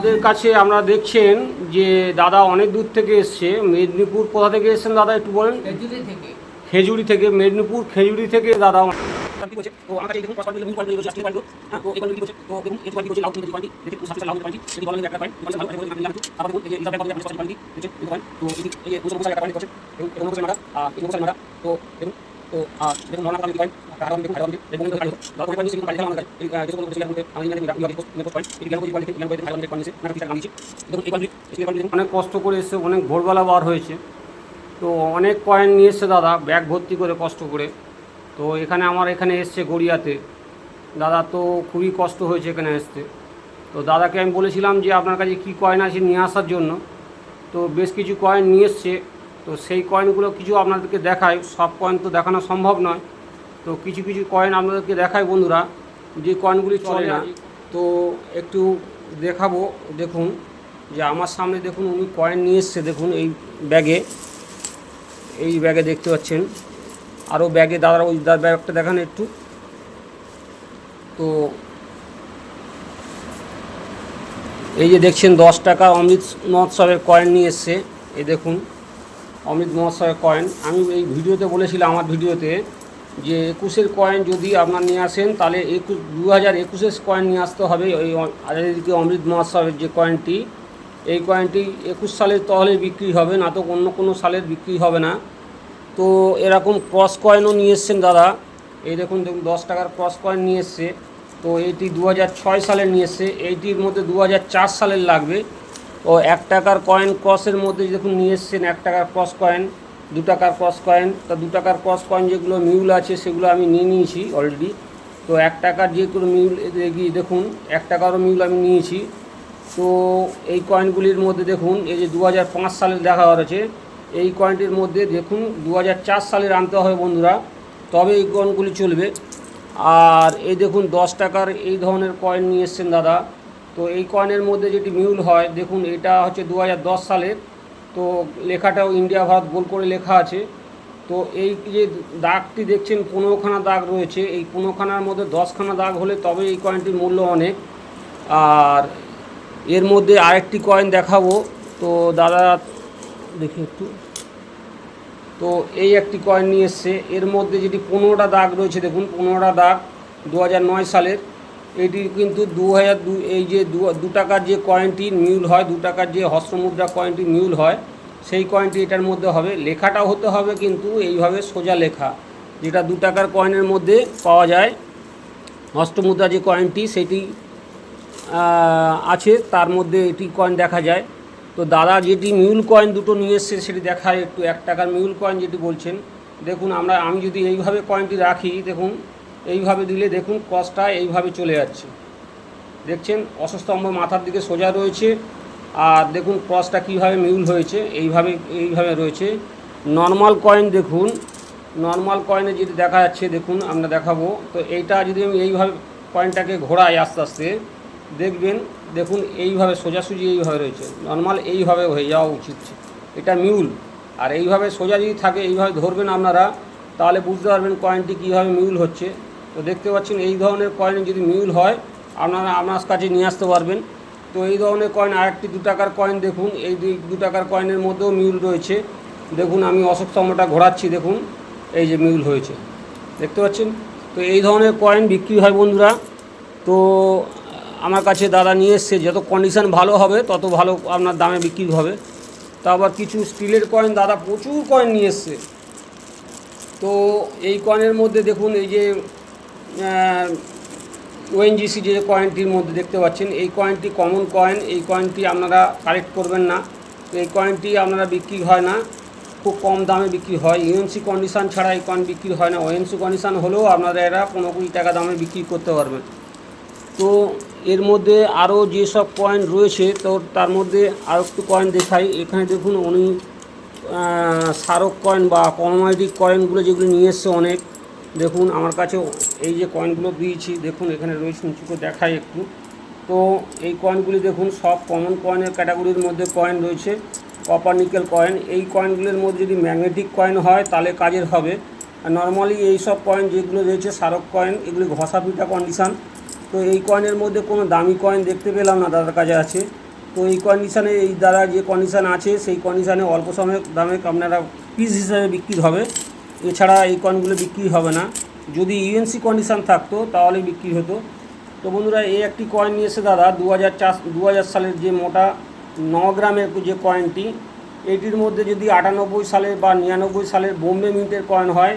আমাদের কাছে আমরা দেখছেন যে দাদা অনেক দূর থেকে এসছে। মেদিনীপুর কোথা থেকে এসছেন দাদা একটু বলেন? খেজুরি থেকে। মেদিনীপুর খেজুরি থেকে দাদা। তো তো অনেক কষ্ট করে এসছে অনেক ভোরবেলা বার হয়েছে। তো অনেক কয়েন নিয়ে এসছে দাদা, ব্যাগ ভর্তি করে কষ্ট করে। তো এখানে আমার এখানে এসছে গড়িয়াতে। দাদা তো খুবই কষ্ট হয়েছে এখানে আসতে। তো দাদাকে আমি বলেছিলাম যে আপনার কাছে কী কয়েন আছে নিয়ে আসার জন্য। তো বেশ কিছু কয়েন নিয়ে এসছে। তো সেই কয়েনগুলো কিছু আপনাদেরকে দেখায় সব কয়েন তো দেখানো সম্ভব নয়। তো কিছু কিছু কয়েন আপনাদেরকে দেখায় বন্ধুরা। যে কয়েনগুলি চলে না। তো একটু দেখাবো দেখুন। যে আমার সামনে দেখুন উনি কয়েন নিয়ে এসছে দেখুন এই ব্যাগে। এই ব্যাগে দেখতে পাচ্ছেন। আরও ব্যাগে দাদার ওই দাদার ব্যাগটা দেখান একটু। তো এই যে দেখছেন দশ টাকা অমৃত মহোৎসবের কয়েন নিয়ে এসছে। এই দেখুন। অমৃত মহোৎসবের কয়েন। আমি এই ভিডিওতে বলেছিলাম আমার ভিডিওতে যে একুশের কয়েন যদি আপনার নিয়ে আসেন, তাহলে একুশ দু হাজার একুশের কয়েন নিয়ে আসতে হবে। ওই আজাদিকে অমৃত মহোৎসবের যে কয়েনটি, এই কয়েনটি একুশ সালের তহলে বিক্রি হবে, না তো অন্য কোনো সালের বিক্রি হবে না। তো এরকম ক্রস কয়েনও নিয়ে এসছেন দাদা। এই দেখুন দেখুন, দশ টাকার ক্রস কয়েন নিয়ে এসছে। তো এইটি দু সালের নিয়ে এসছে। এইটির মধ্যে দু সালের লাগবে। ও এক টাকার কয়েন ক্রসের মধ্যে দেখুন নিয়ে এসছেন, এক টাকার ক্রস কয়েন দু টাকার ক্রস কয়েন তা দু টাকার ক্রস কয়েন যেগুলো মিউল আছে সেগুলো আমি নিয়ে নিয়েছি অলরেডি তো এক টাকার যেগুলো মিউল এগিয়ে দেখুন, এক টাকারও মিউল আমি নিয়েছি। তো এই কয়েনগুলির মধ্যে দেখুন, এই যে দু সালের দেখা হয়েছে, এই কয়েনটির মধ্যে দেখুন দু সালের আনতে হবে বন্ধুরা, তবে এই কয়েনগুলি চলবে। আর এই দেখুন দশ টাকার এই ধরনের কয়েন নিয়ে এসছেন দাদা। তো এই কয়েনের মধ্যে যেটি মিউল হয়, দেখুন এটা হচ্ছে দু হাজার দশ সালের। তো লেখাটাও ইন্ডিয়া ভারত গোল করে লেখা আছে। তো এই যে দাগটি দেখছেন, পনেরোখানা দাগ রয়েছে। এই পনেরোখানার মধ্যে দশখানা দাগ হলে তবে এই কয়েনটির মূল্য অনেক। আর এর মধ্যে আরেকটি কয়েন দেখাবো। তো দাদা, দেখি একটু। তো এই একটি কয়েন নিয়ে এসছে। এর মধ্যে যেটি পনেরোটা দাগ রয়েছে, দেখুন, পনেরোটা দাগ দু সালের। এটি কিন্তু দু হাজার দু, এই যে দু টাকার যে কয়েনটি মিউল হয়, দু টাকার যে হস্তমুদ্রা কয়েনটি মিউল হয়, সেই কয়েনটি এটার মধ্যে হবে। লেখাটাও হতে হবে কিন্তু এইভাবে সোজা লেখা, যেটা দু টাকার কয়েনের মধ্যে পাওয়া যায়। হস্তমুদ্রা যে কয়েনটি সেটি আছে, তার মধ্যে এটি কয়েন দেখা যায়। তো দাদা যেটি মিউল কয়েন দুটো নিয়ে এসছে, সেটি দেখায় একটু, এক টাকার মিউল কয়েন যেটি বলছেন। দেখুন, আমরা, আমি যদি এইভাবে কয়েনটি রাখি, দেখুন এইভাবে দিলে দেখুন ক্রসটা এইভাবে চলে যাচ্ছে। দেখছেন? অসস্তম্ভ মাথার দিকে সোজা রয়েছে। আর দেখুন ক্রসটা কীভাবে মিউল হয়েছে, এইভাবে এইভাবে রয়েছে। নর্মাল কয়েন দেখুন, নর্মাল কয়েনে যদি দেখা যাচ্ছে, দেখুন আমরা দেখাবো। তো এইটা যদি আমি এইভাবে কয়েনটাকে ঘোরাই আস্তে আস্তে, দেখবেন, দেখুন এইভাবে সোজাসুজি এইভাবে রয়েছে। নর্মাল এইভাবে হয়ে যাওয়া উচিত। এটা মিউল। আর এইভাবে সোজা যদি থাকে, এইভাবে ধরবেন আপনারা, তাহলে বুঝতে পারবেন কয়েনটি কীভাবে মিউল হচ্ছে। তো দেখতে পাচ্ছেন এই ধরনের কয়েন যদি মিউল হয়, আপনারা আপনার কাছে নিয়ে আসতে পারবেন। তো এই ধরনের কয়েন আরেকটি দু টাকার কয়েন দেখুন। এই দুই দু টাকার কয়েনের মধ্যেও মিউল রয়েছে। দেখুন, আমি অশোক স্তম্ভটা ঘোরাচ্ছি, দেখুন। এই যে মিউল হয়েছে। দেখতে পাচ্ছেন? তো এই ধরনের কয়েন বিক্রি হয়, বন্ধুরা। তো আমার কাছে দাদা নিয়ে এসছে, যত কন্ডিশন ভালো হবে, তত ভালো আপনার দামে বিক্রি হবে। তা আবার কিছু স্টিলের কয়েন দাদা প্রচুর কয়েন নিয়ে এসছে। তো এই কয়েনের মধ্যে দেখুন, এই যে ওএনজিসি যে কয়েনটির মধ্যে দেখতে পাচ্ছেন, এই কয়েনটি কমন কয়েন এই কয়েনটি আপনারা কালেক্ট করবেন না। এই কয়েনটি আপনারা বিক্রি হয় না, খুব কম দামে বিক্রি হয়। ইউএনসি কন্ডিশন ছাড়া এই কয়েন বিক্রি হয় না। ওএনসি কন্ডিশন হলেও আপনারা এরা পনেরো কুড়ি টাকা দামে বিক্রি করতে পারবেন। তো এর মধ্যে আরও যেসব কয়েন রয়েছে, তো তার মধ্যে আরও একটু কয়েন দেখাই। এখানে দেখুন, উনি স্মারক কয়েন বা কমাডিক কয়েনগুলো যেগুলো নিয়ে এসছে অনেক। দেখুন, আমার কাছে এই যে কয়েনগুলো দিয়েছি দেখুন, এখানে রয়েছে নিচু করে দেখাই একটু। তো এই কয়েনগুলি দেখুন, সব কমন কয়েনের ক্যাটাগরির মধ্যে কয়েন রয়েছে কপার নিকেল কয়েন এই কয়েনগুলির মধ্যে যদি ম্যাগনেটিক কয়েন হয়, তাহলে কাজের হবে। আর নর্মালি এই সব কয়েন যেগুলো রয়েছে স্মারক কয়েন এগুলি ঘষা পিটা কন্ডিশান তো এই কয়েনের মধ্যে কোনো দামি কয়েন দেখতে পেলাম না দাদার কাছে আছে। তো এই কন্ডিশানে এই দ্বারা যে কন্ডিশান আছে, সেই কন্ডিশানে অল্প সময়ের দামে আপনারা পিস হিসাবে বিক্রি হবে। এছাড়া এই কয়েনগুলো বিক্রি হবে না। যদি ইউএনসি কন্ডিশান থাকতো তাহলে বিক্রি হতো। তো বন্ধুরা, এই একটি কয়েন নিয়ে এসে দাদা দু হাজার দু হাজার সালের যে মোটা ন গ্রামের যে কয়েনটি, এটির মধ্যে যদি আটানব্বই সালের বা নিরানব্বই সালের বোম্বে মিন্টের কয়েন হয়,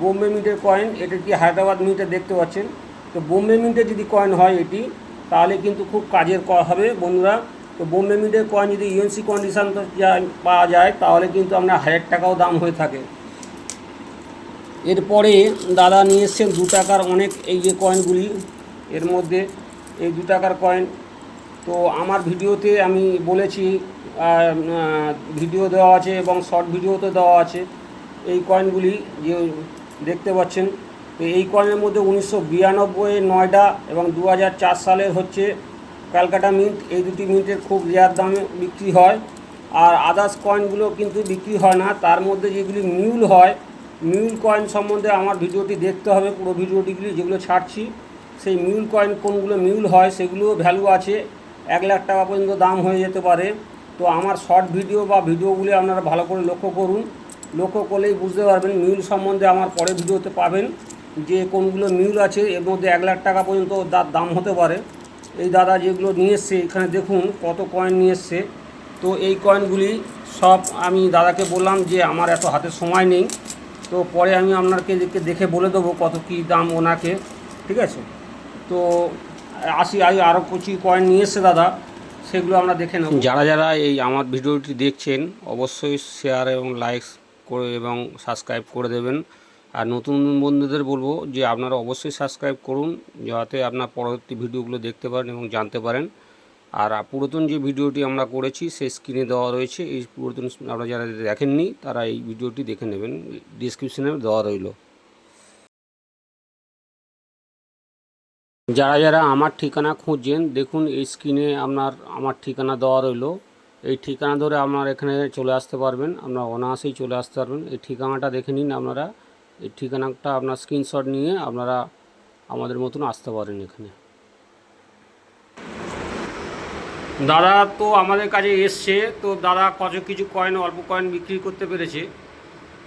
বোম্বে মিন্টের কয়েন, এটি কি হায়দ্রাবাদ মিন্টে দেখতে পাচ্ছেন? তো বোম্বে মিন্টের যদি কয়েন হয় এটি, তাহলে কিন্তু খুব কাজের হবে বন্ধুরা। তো বোম্বে মিন্টের কয়েন যদি ইউএনসি কন্ডিশান পাওয়া যায়, তাহলে কিন্তু আপনার হাজার টাকাও দাম হয়ে থাকে। এরপরে দাদা নিয়ে এসছেন দু টাকার অনেক এই যে কয়েনগুলি এর মধ্যে এই দু টাকার কয়েন তো আমার ভিডিওতে আমি বলেছি ভিডিও দেওয়া আছে এবং শর্ট ভিডিওতে দেওয়া আছে। এই কয়েনগুলি যে দেখতে পাচ্ছেন, তো এই কয়েনের মধ্যে উনিশশো বিরানব্বই নয়ডা এবং দু হাজার চার সালের হচ্ছে ক্যালকাটা মিন্ট এই দুটি মিন্টের খুব রেয়ার দামে বিক্রি হয়। আর আদার্স কয়েনগুলো কিন্তু বিক্রি হয় না। তার মধ্যে যেগুলি মিউল হয় মিউল কয়েন সম্বন্ধে আমার ভিডিওটি দেখতে হবে, পুরো ভিডিওটিগুলি যেগুলো ছাড়ছি। সেই মিউল কয়েন কোনগুলো মিউল হয় সেগুলো ভ্যালু আছে। এক লাখ টাকা পর্যন্ত দাম হয়ে যেতে পারে। তো আমার শর্ট ভিডিও বা ভিডিওগুলি আপনারা ভালো করে লক্ষ্য করুন। লক্ষ্য করলেই বুঝতে পারবেন মিউল সম্বন্ধে আমার পরের ভিডিওতে পাবেন যে কোনগুলো মিউল আছে। এর মধ্যে এক লাখ টাকা পর্যন্ত দাম হতে পারে। এই দাদা যেগুলো নিয়ে এসছে, এখানে দেখুন কত কয়েন নিয়ে এসছে। তো এই কয়েনগুলি সব আমি দাদাকে বললাম যে আমার এত হাতে সময় নেই। তো পরে আমি আপনাকে দেখে- বলে দেবো কত কী দাম ওনাকে, ঠিক আছে? তো আসি, আই আরও কিছু কয়েন নিয়ে এসছে দাদা, সেগুলো আমরা দেখে নেব। যারা যারা এই আমার ভিডিওটি দেখছেন, অবশ্যই শেয়ার এবং লাইক করে এবং সাবস্ক্রাইব করে দেবেন। আর নতুন বন্ধুদের বলব যে আপনারা অবশ্যই সাবস্ক্রাইব করুন, যাতে আপনার পরবর্তী ভিডিওগুলো দেখতে পারেন এবং জানতে পারেন। আর পুরাতন যে ভিডিওটি আমরা করেছি, সেই স্ক্রিনে দেওয়া রয়েছে। এই পুরাতন আপনারা যারা দেখেননি, তারা এই ভিডিওটি দেখে নেবেন। ডিসক্রিপশনে দেওয়া রইল। যারা যারা আমার ঠিকানা খুঁজছেন দেখুন এই স্ক্রিনে আপনার আমার ঠিকানা দেওয়া রইল। এই ঠিকানা ধরে আপনার এখানে চলে আসতে পারবেন। আপনার অনায়াসেই চলে আসতে পারবেন। এই ঠিকানাটা দেখে নিন আপনারা। এই ঠিকানাটা আপনার স্ক্রিনশট নিয়ে আপনারা আমাদের মতন আসতে পারেন এখানে। দাদা তো আমাদের কাছে এসছে তো দাদা কত কিছু কয়েন অল্প কয়েন বিক্রি করতে পেরেছে।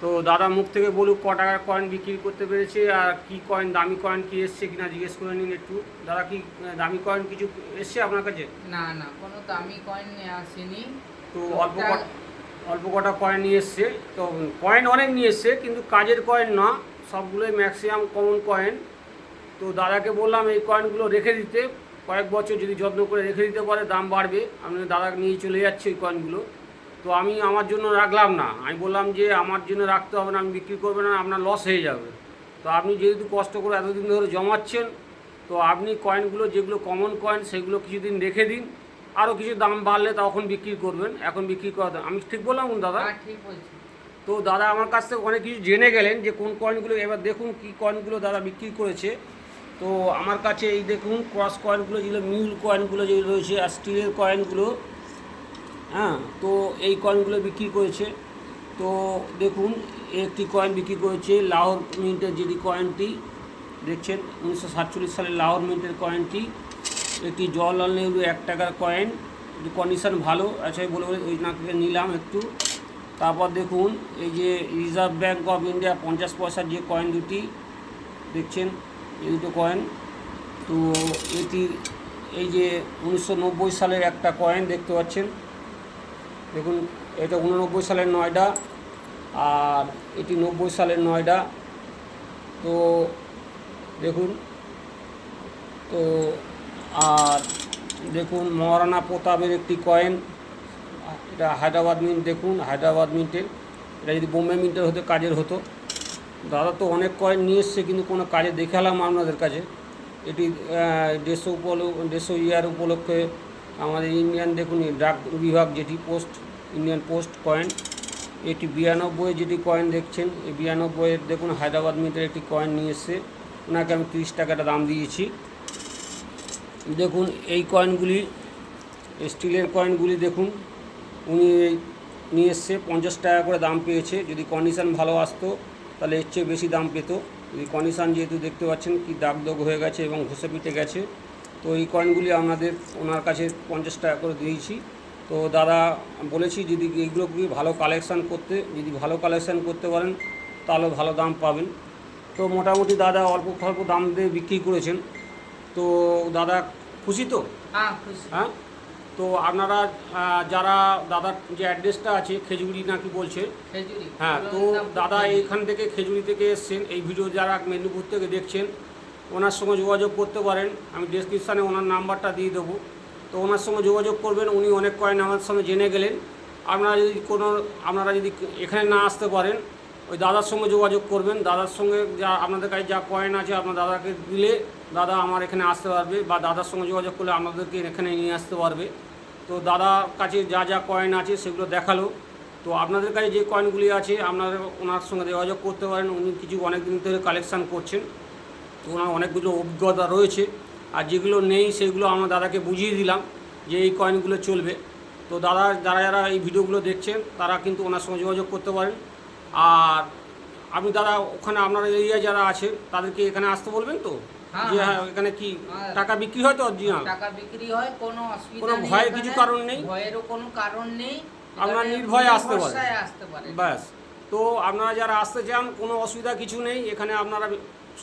তো দাদা মুখ থেকে বলুক ক টাকার কয়েন বিক্রি করতে পেরেছে আর কি কয়েন দামি কয়েন কি এসছে কিনা জিজ্ঞেস করে নিন একটু। দাদা কি দামি কয়েন কিছু এসছে আপনার কাছে? না না কোনো দামি কয়েন নিয়ে আসেনি। তো অল্প অল্প কটা কয়েন নিয়ে এসছে তো কয়েন অনেক নিয়ে এসছে কিন্তু কাজের কয়েন না সবগুলোই ম্যাক্সিমাম কমন কয়েন। তো দাদাকে বললাম এই কয়েনগুলো রেখে দিতে কয়েক বছর যদি যত্ন করে রেখে দিতে পারে দাম বাড়বে। আমি দাদা নিয়ে চলে যাচ্ছে ওই কয়েনগুলো। তো আমি আমার জন্য রাখলাম না। আমি বললাম যে আমার জন্য রাখতে হবে না আমি বিক্রি করব না আপনার লস হয়ে যাবে। তো আপনি যেহেতু কষ্ট করে এতদিন ধরে জমাচ্ছেন তো আপনি কয়েনগুলো যেগুলো কমন কয়েন সেগুলো কিছুদিন রেখে দিন। আরও কিছু দাম বাড়লে তখন বিক্রি করবেন। এখন বিক্রি করা আমি ঠিক বললাম দাদা? হ্যাঁ ঠিক বলছি। তো দাদা আমার কাছ থেকে অনেক কিছু জেনে গেলেন যে কোন কয়েনগুলো এবার দেখুন কি কয়েনগুলো দাদা বিক্রি করেছে। তো আমার কাছে এই দেখুন ক্রস কয়েনগুলো যেগুলো মিউল কয়েনগুলো যেগুলো রয়েছে আর স্টিলের কয়েনগুলো হ্যাঁ তো এই কয়েনগুলো বিক্রি করেছে। তো দেখুন, একটি কয়েন বিক্রি করেছে লাহোর মিন্টের যেটি কয়েনটি দেখছেন, উনিশশো সাতচল্লিশ সালের লাহোর মিন্টের কয়েনটি একটি জওয়াহরলাল নেহরু এক টাকার কয়েন কন্ডিশন ভালো আচ্ছা বলে বলে ওই নাকে নিলাম একটু। তারপর দেখুন, এই যে রিজার্ভ ব্যাঙ্ক অফ ইন্ডিয়া পঞ্চাশ পয়সার যে কয়েন দুটি, দেখছেন এই কয়েন তো এটি এই যে উনিশশো নব্বই সালের একটা কয়েন দেখতে পাচ্ছেন। দেখুন, এটা উননব্বই সালের নয়ডা, আর এটি নব্বই সালের নয়ডা। তো দেখুন, তো আর দেখুন, মহারানা প্রতাপের একটি কয়েন এটা হায়দ্রাবাদ মিন্ট দেখুন, হায়দ্রাবাদ মিন্টের এটা যদি বোম্বে মিন্টের হতে, কাজের হতো। দাদা তো অনেক কয়েন নিয়ে এসছে, কিন্তু কোনো কাজে দেখালাম আপনাদের কাছে। এটি দেড়শো উপল দেড়শো ইয়ার উপলক্ষে আমাদের ইন্ডিয়ান দেখুন ডাক বিভাগ যেটি পোস্ট, ইন্ডিয়ান পোস্ট কয়েন, এটি বিরানব্বই যেটি কয়েন দেখছেন, এই বিরানব্বইয়ের দেখুন, হায়দ্রাবাদ মিন্টের একটি কয়েন নিয়ে এসছে। ওনাকে আমি তিরিশ টাকাটা দাম দিয়েছি। দেখুন, এই কয়েনগুলি স্টিলের কয়েনগুলি দেখুন, উনি নিয়ে এসছে, পঞ্চাশ টাকা করে দাম পেয়েছে। যদি কন্ডিশান ভালো আসতো তাহলে এর চেয়ে বেশি দাম পেত। যদি কন্ডিশান যেহেতু দেখতে পাচ্ছেন কি দাগ দাগ হয়ে গেছে এবং ঘষে পিটে গেছে। তো এই কয়েনগুলি আপনাদের ওনার কাছে পঞ্চাশ টাকা করে দিয়েছি। তো দাদা বলেছি যদি এইগুলো কি ভালো কালেকশান করতে যদি ভালো কালেকশান করতে পারেন তাহলে ভালো দাম পাবেন। তো মোটামুটি দাদা অল্প স্বল্প দাম দিয়ে বিক্রি করেছেন। তো দাদা খুশি তো? হ্যাঁ হ্যাঁ? তো আপনারা যারা দাদার যে অ্যাড্রেসটা আছে খেজুরি নাকি বলছে? হ্যাঁ তো দাদা। এইখান থেকে খেজুরি থেকে এসছেন। এই ভিডিও যারা মেদিনীপুর থেকে দেখছেন ওনার সঙ্গে যোগাযোগ করতে পারেন। আমি ডেসক্রিপশানে ওনার নাম্বারটা দিয়ে দেবো। তো ওনার সঙ্গে যোগাযোগ করবেন। উনি অনেক কয়েন আমার সঙ্গে জেনে গেলেন। আপনারা যদি কোনো আপনারা যদি এখানে না আসতে পারেন ওই দাদার সঙ্গে যোগাযোগ করবেন। দাদার সঙ্গে যা আপনাদের কাছে যা কয়েন আছে আপনার দাদাকে দিলে দাদা আমার এখানে আসতে পারবে বা দাদার সঙ্গে যোগাযোগ করলে আপনাদেরকে এখানে নিয়ে আসতে পারবে। তো দাদার কাছে যা যা কয়েন আছে সেগুলো দেখাল। তো আপনাদের কাছে যে কয়েনগুলি আছে, আপনারা ওনার সঙ্গে যোগাযোগ করতে পারেন। উনি কিছু অনেক দিন ধরে কালেকশান করছেন। তো ওনার অনেকগুলো অভিজ্ঞতা রয়েছে। আর যেগুলো নেই, সেগুলো আমরা দাদাকে বুঝিয়ে দিলাম যে এই কয়েনগুলো চলবে। তো দাদা, যারা যারা এই ভিডিওগুলো দেখছেন, তারা কিন্তু ওনার সঙ্গে যোগাযোগ করতে পারেন। আর আপনি দাদা, ওখানে আপনার এরিয়া যারা আছে, তাদেরকে এখানে আসতে বলবেন তো? হ্যাঁ, হ্যাঁ। এখানে কি। টাকা বিক্রি হয় তো? অরিজিনাল টাকা বিক্রি হয় কোনো অসুবিধা কোনো ভয়ের কিছু কারণ নেই? ভয়েরও কোনো কারণ নেই। আপনারা নির্ভয়ে আসতে পারেন। ব্যাস। তো আপনারা যারা আসতে চান কোনো অসুবিধা কিছু নেই। এখানে আপনারা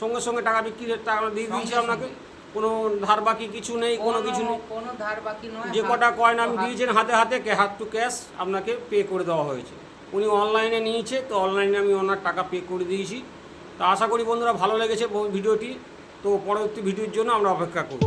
সঙ্গে সঙ্গে টাকা বিক্রি টাকা দিয়ে দিয়েছি আপনাকে। কোনো ধার বাকি কিছু নেই কোনো কিছু নেই। কোনো ধার বাকি নয় যে কটা কয়েন আপনি দিয়েছেন হাতে হাতে হাত টু ক্যাশ আপনাকে পে করে দেওয়া হয়েছে। উনি অনলাইনে নিয়েছে তো অনলাইনে আমি ওনার টাকা পে করে দিয়েছি। তা আশা করি বন্ধুরা ভালো লেগেছে ভিডিওটি। তো পরবর্তী ভিডিওর জন্য আমরা অপেক্ষা করব।